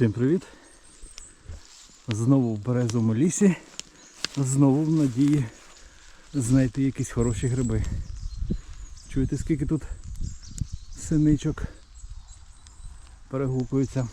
Всім привіт! Знову в березовому лісі, знову в надії знайти якісь хороші гриби. Чуєте скільки тут синичок перегукуються.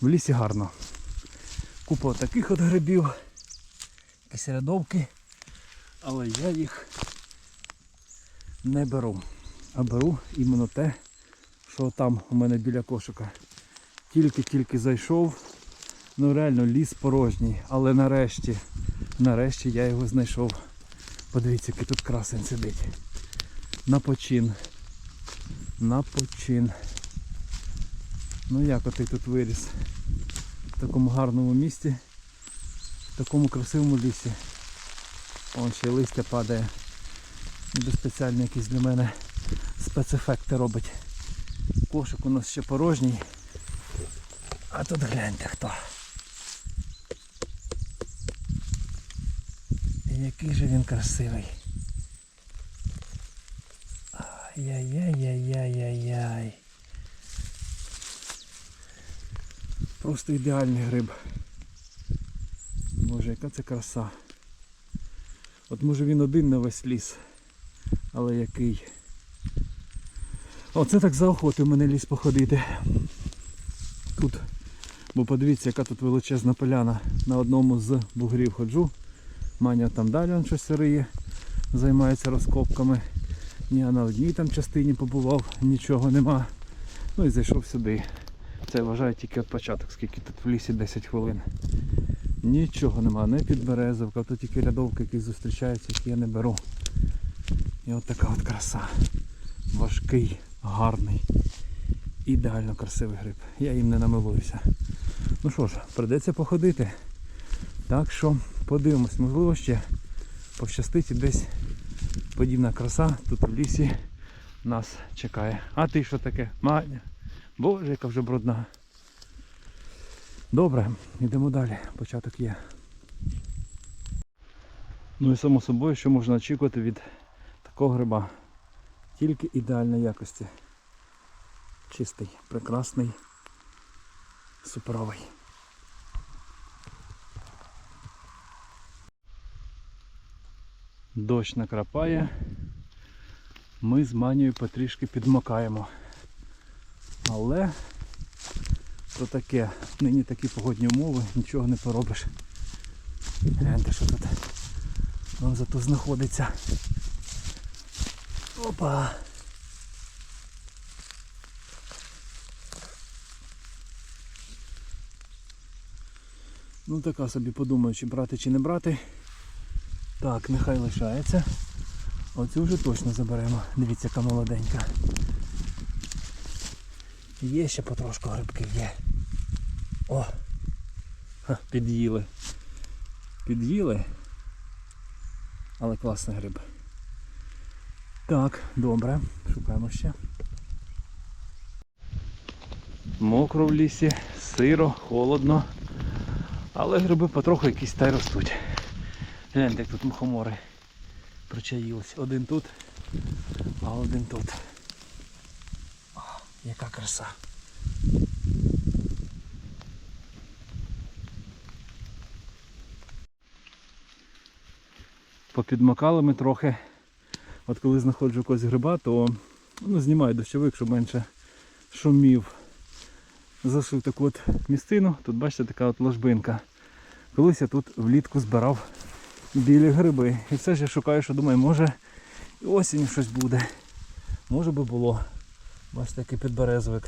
В лісі гарно. Купа таких от грибів, якісь рядовки, але я їх не беру. А беру іменно те, що там у мене біля кошика. Тільки-тільки зайшов. Ну реально ліс порожній. Але нарешті, нарешті я його знайшов. Подивіться, який тут красень сидить. На почин. На почин. Ну як отий тут виріс? В такому гарному місці, в такому красивому лісі. Вон ще листя падає. Ніби спеціально якісь для мене спецефекти робить. Кошик у нас ще порожній. А тут гляньте хто. Який же він красивий. Ай-яй-яй-яй-яй-яй. Просто ідеальний гриб. Боже, яка це краса. От може він один на весь ліс. Але який. Оце так заохотив мене ліс походити. Бо подивіться, яка тут величезна поляна. На одному з бугрів ходжу. Маня там далі он щось риє, займається розкопками. Я на одній там частині побував, нічого нема. Ну і зайшов сюди. Це вважаю тільки от початок, скільки тут в лісі 10 хвилин. Нічого нема, не підберезовка, тут тільки рядовки, які зустрічаються, які я не беру. І от така от краса. Важкий, гарний, ідеально красивий гриб. Я їм не намилуюся. Ну що ж, придеться походити. Так що подивимось, можливо ще пощастить десь подібна краса тут в лісі нас чекає. А ти що таке? Маня? Боже, яка вже брудна. Добре, йдемо далі. Початок є. Ну і само собою, що можна очікувати від такого гриба. Тільки ідеальної якості. Чистий, прекрасний, суперовий. Дощ накрапає. Ми з манією потрішки підмокаємо. Але то таке, нині такі погодні умови, нічого не поробиш. Гляньте, що тут Вон зато знаходиться. Опа! Ну така собі подумаю, чи брати чи не брати. Так, нехай лишається. Оцю вже точно заберемо. Дивіться, яка молоденька. Є ще потрошку грибків є. О! Ха, під'їли. Під'їли. Але класний гриб. Так, добре. Шукаємо ще. Мокро в лісі, сиро, холодно. Але гриби потроху якісь та й ростуть. Гляньте, як тут мухомори причаїлись. Один тут, а один тут. О, яка краса. Попідмокали ми трохи. От коли знаходжу якогось гриба, то ну, знімаю дощовик, щоб менше шумів. Зайшов таку от місцину, тут бачите така от ложбинка. Колись я тут влітку збирав білі гриби. І все ж я шукаю, що думаю, може і осінь щось буде. Може би було. Бачите, такий підберезовик.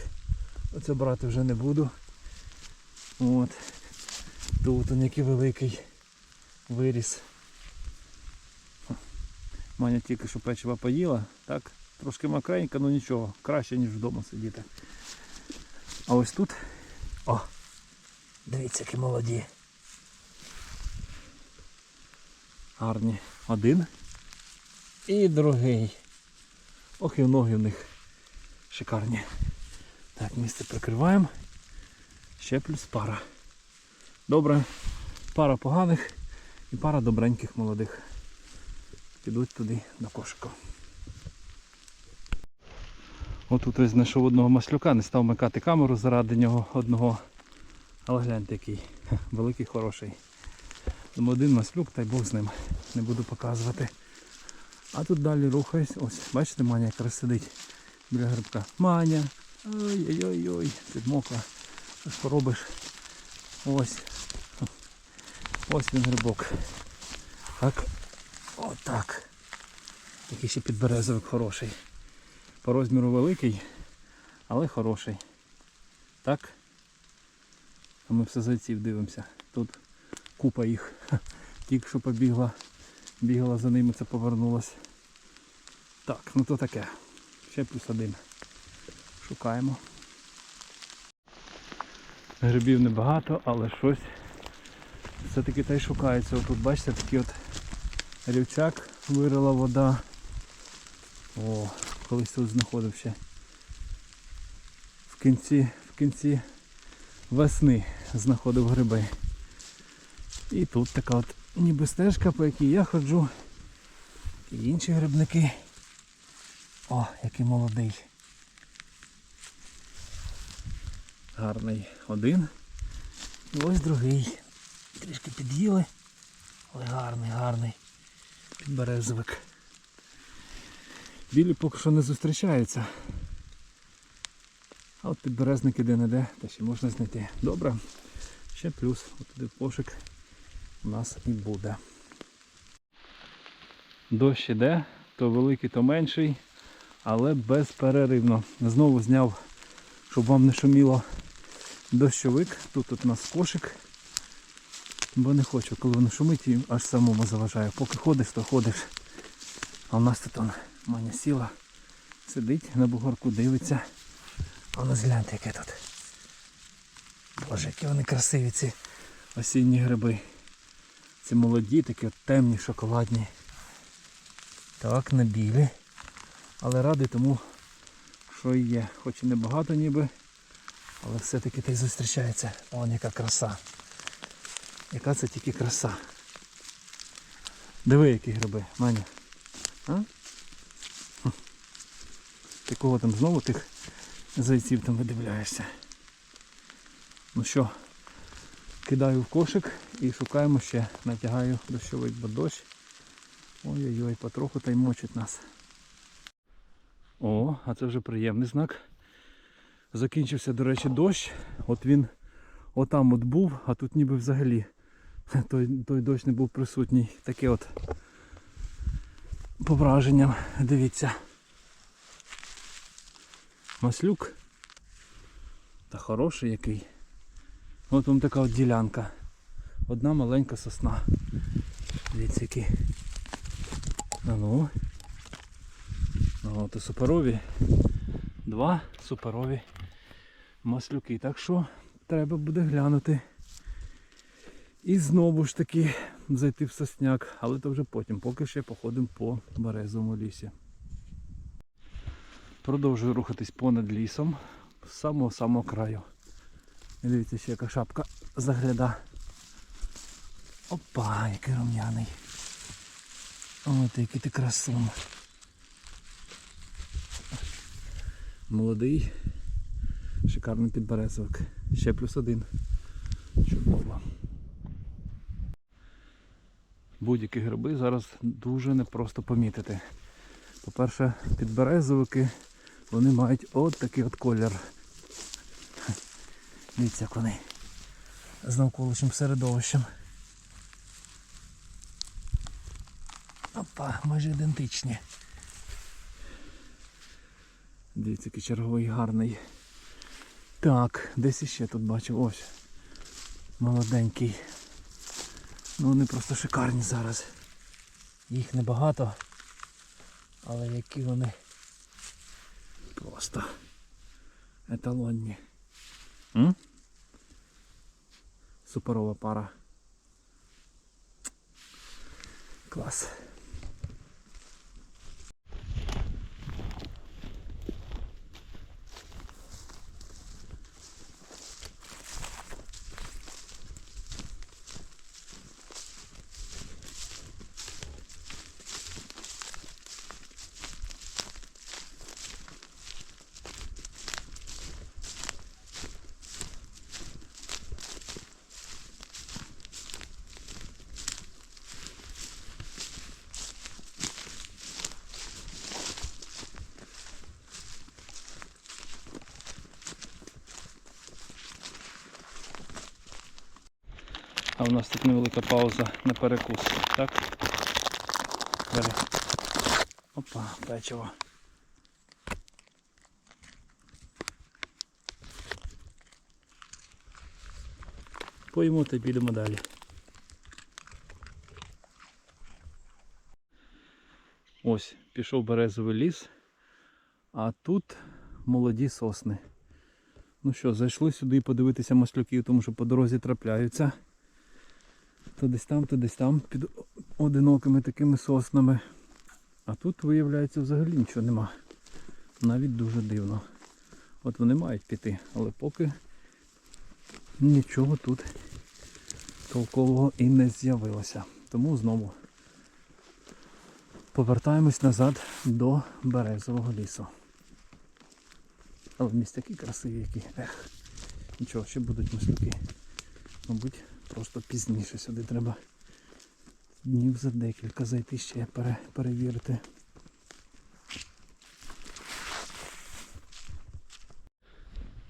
Оце брати вже не буду. От. Тут он який великий виріс. Маня тільки що печива поїла. Так, трошки макренька, але нічого. Краще, ніж вдома сидіти. А ось тут... О! Дивіться, які молоді. Гарні. Один. І другий. Ох і ноги в них шикарні. Так, місце прикриваємо. Ще плюс пара. Добре. Пара поганих і пара добреньких молодих. Підуть туди до кошика. Отут ось знайшов одного маслюка, не став микати камеру заради нього одного. Але гляньте який. Великий хороший. Думаю, один маслюк, та й Бог з ним. Не буду показувати. А тут далі рухаюсь. Ось, бачите, Маня якраз сидить біля грибка. Маня! Ой-ой-ой, підмокла. Що ж поробиш? Ось. Ось він грибок. Так. Отак. Такий ще підберезовик хороший. По розміру великий, але хороший. Так? А ми все зайців дивимося. Тут купа їх. Тільки що побігла, бігала за ними, це повернулась. Так, ну то таке. Ще плюс один. Шукаємо. Грибів небагато, але щось все-таки та й шукається. Отут бачите такий от рівчак вирила вода. О, колись тут знаходив. В кінці, в кінці весни знаходив гриби. І тут така от ніби стежка, по якій я ходжу. І інші грибники. О, який молодий. Гарний один. І ось другий. Трішки під'їли. Але гарний, гарний. Підберезовик. Білі поки що не зустрічаються. А от підберезники де-не-де, та ще можна знайти. Добре. Ще плюс. От туди пошик у нас і буде. Дощ іде, то великий, то менший, але безперервно. Знову зняв, щоб вам не шуміло дощовик. Тут у нас кошик. Бо не хочу, коли воно шумить, і аж самому заважає. Поки ходиш, то ходиш. А у нас тут он, маня сіла, сидить на бугорку, дивиться. А у нас гляньте, яке тут. Боже, які вони красиві, ці осінні гриби. Ці молоді, такі от темні, шоколадні. Так, не білі. Але радий тому, що є. Хоч і небагато ніби, але все-таки та й зустрічається. Вон яка краса. Яка це тільки краса. Диви, які гриби, Маня. А? Ти кого там знову тих зайців там видивляєшся? Ну що, кидаю в кошик і шукаємо ще. Натягаю дощовик, бо дощ. Ой-ой-ой, потроху та й мочить нас. О, а це вже приємний знак. Закінчився, до речі, дощ. От він отам от був, а тут ніби взагалі той, той дощ не був присутній. Таке от по враженням. Дивіться. Маслюк. Та хороший який. От вам така от ділянка. Одна маленька сосна. Дивіться які. Ну. Ну, От суперові. Два суперові маслюки. Так що треба буде глянути. І знову ж таки зайти в сосняк, але то вже потім, поки ще походимо по березовому лісі. Продовжую рухатись понад лісом з самого-самого краю. Дивіться, ще яка шапка загляда. Опа, який рум'яний. От який ти красун. Молодий, шикарний підберезовик. Ще плюс один. Чудово. Будь-які гриби зараз дуже непросто помітити. По-перше, підберезовики вони мають от такий от колір. Дивіться, як вони з навколишнім середовищем. Опа, майже ідентичні. Дивіться, який черговий гарний. Так, десь іще тут бачив. Ось. Молоденький. Ну вони просто шикарні зараз. Їх небагато. Але які вони просто еталонні. М? Суперова пара. Клас. А в нас тут невелика пауза на перекус. Так? Бери. Опа, печиво. Поїмо та підемо далі. Ось, пішов березовий ліс, а тут молоді сосни. Ну що, зайшли сюди подивитися маслюків, тому що по дорозі трапляються. То десь там, то десь там під одинокими такими соснами. А тут, виявляється, взагалі нічого нема. Навіть дуже дивно. От вони мають піти, але поки нічого тут толкового і не з'явилося. Тому знову повертаємось назад до березового лісу. Але містяки красиві які. Ех. Нічого, ще будуть маслюки. Мабуть, просто пізніше сюди треба днів за декілька зайти ще пере, перевірити.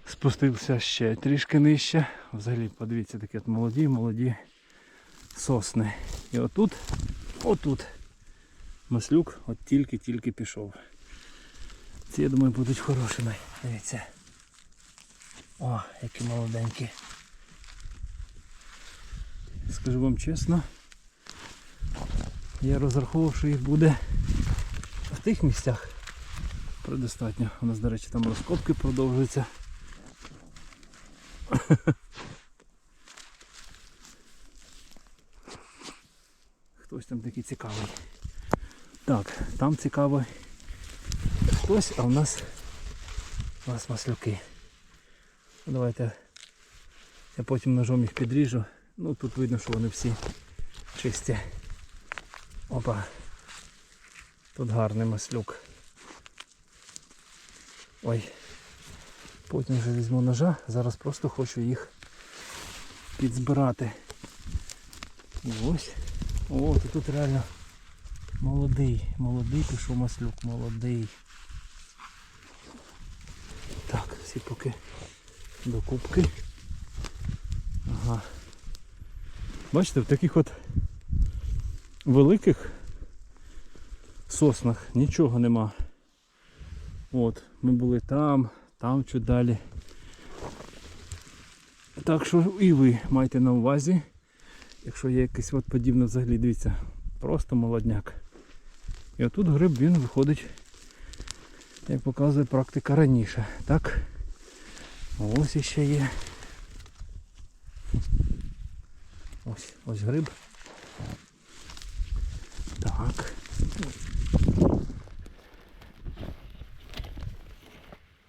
Спустився ще трішки нижче. Взагалі, подивіться, такі от молоді, молоді сосни. І отут, отут маслюк от тільки-тільки пішов. Ці, я думаю, будуть хорошими. Дивіться. О, які молоденькі. Скажу вам чесно, я розраховував, що їх буде в тих місцях предостатньо. У нас, до речі, там розкопки продовжуються. Хтось там такий цікавий. Так, там цікавий хтось, а у нас у нас маслюки. Ну, Давайте я потім ножом їх підріжу. Ну тут видно, що вони всі чисті. Опа. Тут гарний маслюк. Ой. Потім вже візьму ножа, зараз просто хочу їх підзбирати. Ось. О, то тут реально молодий, молодий пішов маслюк, молодий. Так, всі поки до кубки. Ага. Бачите, в таких от великих соснах нічого нема. От, ми були там, там чуть далі. Так що і ви майте на увазі, якщо є якийсь от подібне взагалі, дивіться, просто молодняк. І отут гриб він виходить, як показує практика раніше. Так? Ось іще є. Ось, ось гриб. Так.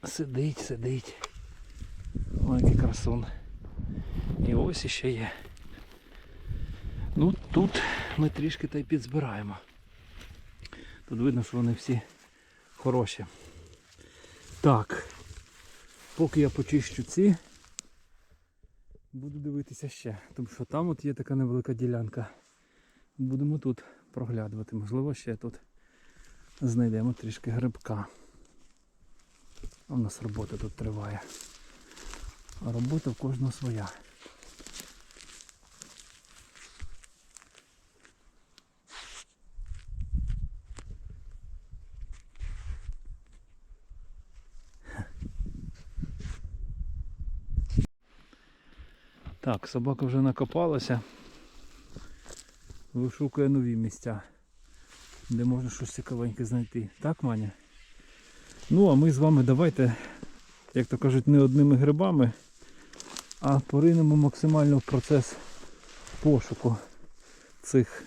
Сидить, сидить. Ой, який красун. І ось іще є. Ну тут ми трішки та й підзбираємо. Тут видно, що вони всі хороші. Так. Поки я почищу ці, буду дивитися ще. Тому що там от є така невелика ділянка. Будемо тут проглядувати. Можливо, ще тут знайдемо трішки грибка. А в нас робота тут триває. А робота в кожного своя. Так, собака вже накопалася. Вишукує нові місця, де можна щось цікавеньке знайти. Так, Маня? Ну, а ми з вами давайте, як то кажуть, не одними грибами, а поринемо максимально в процес пошуку цих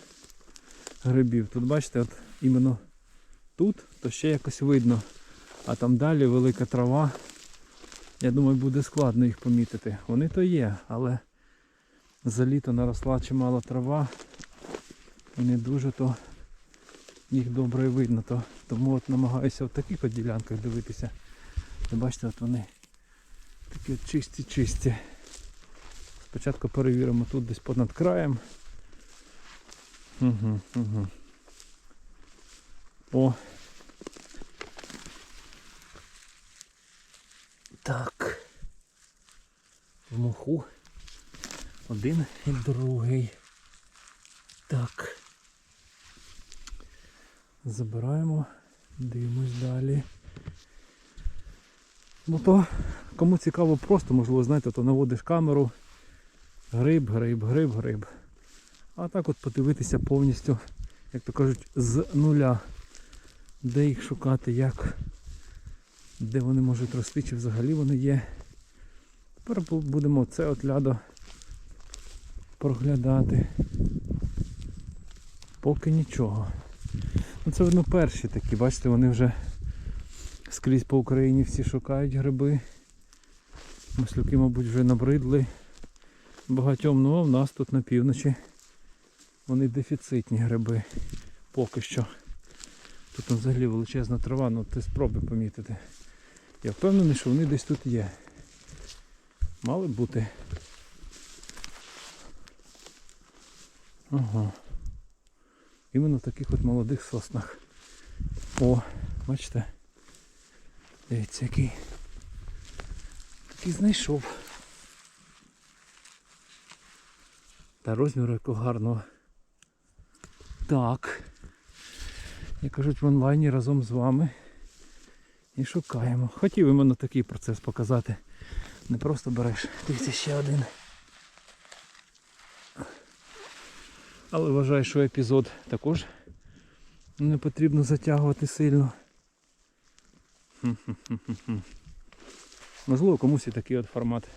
грибів. Тут бачите, от іменно тут, то ще якось видно. А там далі велика трава. Я думаю, буде складно їх помітити. Вони то є, але за літо наросла чимала трава. І не дуже то їх добре видно. То, тому от намагаюся в таких от ділянках дивитися. Ви бачите, от вони такі чисті-чисті. Спочатку перевіримо тут десь понад краєм. Угу, угу. О. Так. В моху. Один і другий. Так. Забираємо, дивимось далі. Ну то, кому цікаво просто, можливо, знаєте, то наводиш камеру. Гриб, гриб, гриб, гриб. А так от подивитися повністю, як то кажуть, з нуля. Де їх шукати, як, де вони можуть рости, чи взагалі вони є. Тепер будемо це от лядо проглядати. Поки нічого. Ну це видно перші такі, бачите, вони вже скрізь по Україні всі шукають гриби. Маслюки, мабуть, вже набридли. Багатьом, ну а в нас тут на півночі вони дефіцитні гриби. Поки що. Тут взагалі величезна трава, ну ти спробуй помітити. Я впевнений, що вони десь тут є. Мали бути. Ага. Іменно в таких от молодих соснах. О, бачите? Дивіться, який. Такий знайшов. Та розміру якого гарного. Так. Як кажуть в онлайні разом з вами. І шукаємо. Хотів іменно такий процес показати. Не просто береш. Дивіться ще один. Але вважаю, що епізод також не потрібно затягувати сильно. Можливо, комусь і такий от формат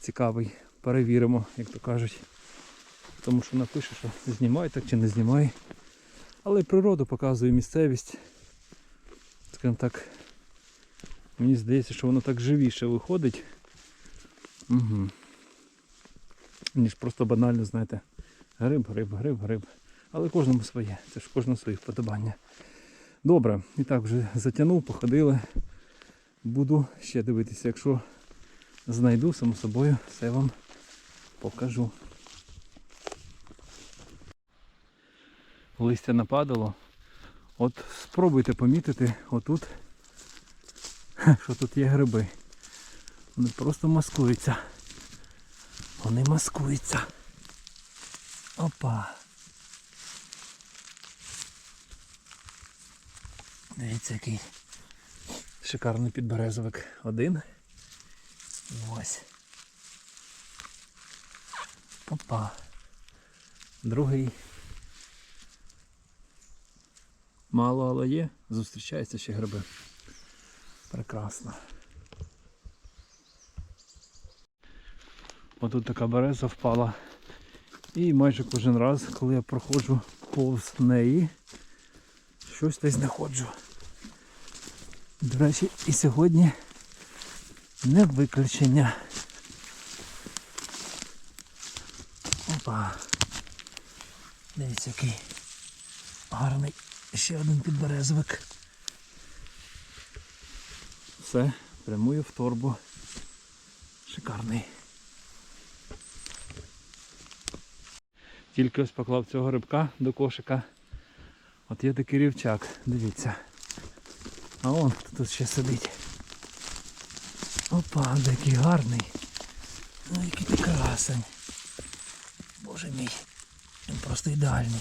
цікавий. Перевіримо, як то кажуть. Тому що напише, що знімай так чи не знімай. Але природу показує місцевість. Скажімо так, мені здається, що воно так живіше виходить. Угу. Ніж просто банально, знаєте, гриб, гриб, гриб, гриб. Але кожному своє. Це ж кожному свої вподобання. Добре, і так вже затягнув, походили. Буду ще дивитися, якщо знайду, само собою, все вам покажу. Листя нападало. От спробуйте помітити отут, що тут є гриби. Вони просто маскуються. Вони маскуються. Опа. Дивіться, який шикарний підберезовик. Один. Ось. Опа. Другий. Мало, але є. Зустрічаються ще гриби. Прекрасно. Отут така береза впала. І майже кожен раз, коли я проходжу повз неї, щось десь знаходжу. До речі, і сьогодні не виключення. Опа. Дивіться, який гарний ще один підберезовик. Все, прямую в торбу. Шикарний. Тільки ось поклав цього рибка до кошика. От є такий рівчак, дивіться. А он тут ще сидить. Опа, який гарний. Ну який ти красень. Боже мій. Він просто ідеальний.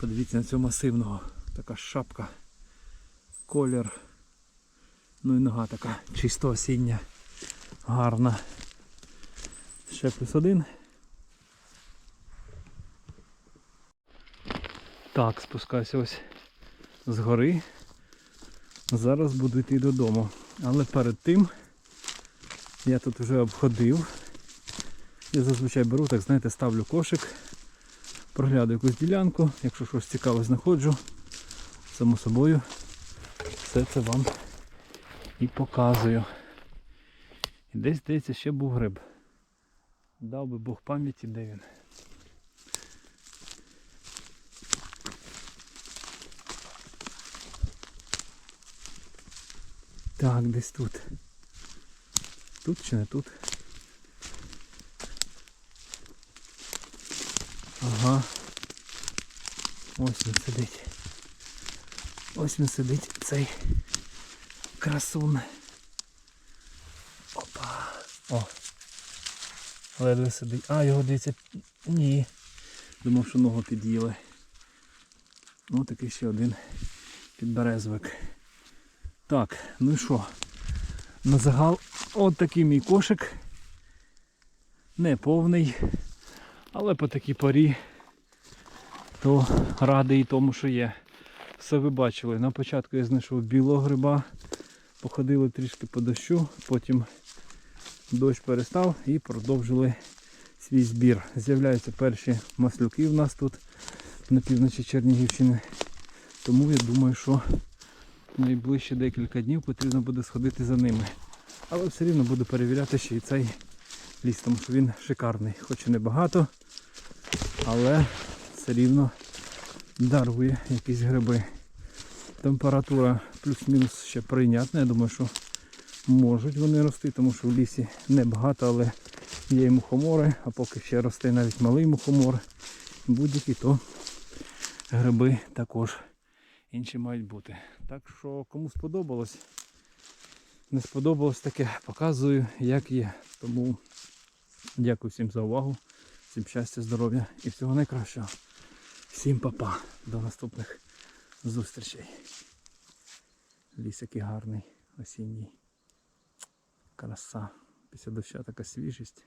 Подивіться на цього масивного. Така шапка. Колір. Ну і нога така чисто осіння. Гарна. Ще плюс один. Так, спускаюся ось з гори. Зараз буду йти додому. Але перед тим я тут вже обходив. Я зазвичай беру, так знаєте, ставлю кошик, проглядаю якусь ділянку, якщо щось цікаве знаходжу, само собою все це вам і показую. І десь здається ще був гриб. Дав би Бог пам'яті, де він. Так, десь тут. Тут чи не тут? Ага. Ось він сидить. Ось він сидить цей красун. Опа. О. Ледве сидить. А, його дивіться. Ні. Думав, що ногу під'їли. Ну, такий ще один підберезовик. Так, ну і що? На загал от такий мій кошик. Не повний, але по такій порі то радий тому, що є. Все ви бачили. На початку я знайшов білого гриба, походили трішки по дощу, потім дощ перестав і продовжили свій збір. З'являються перші маслюки в нас тут на півночі Чернігівщини. Тому я думаю, що найближчі декілька днів потрібно буде сходити за ними. Але все рівно буду перевіряти ще і цей ліс, тому що він шикарний. Хоч і небагато, але все рівно дарує якісь гриби. Температура плюс-мінус ще прийнятна. Я думаю, що можуть вони рости, тому що в лісі небагато, але є і мухомори, а поки ще росте навіть малий мухомор. Будь-які то гриби також інші мають бути. Так що кому сподобалось, не сподобалось таке, показую, як є. Тому дякую всім за увагу, всім щастя, здоров'я і всього найкращого. Всім па-па. До наступних зустрічей. Ліс який гарний, осінній. Краса. Після дощу така свіжість.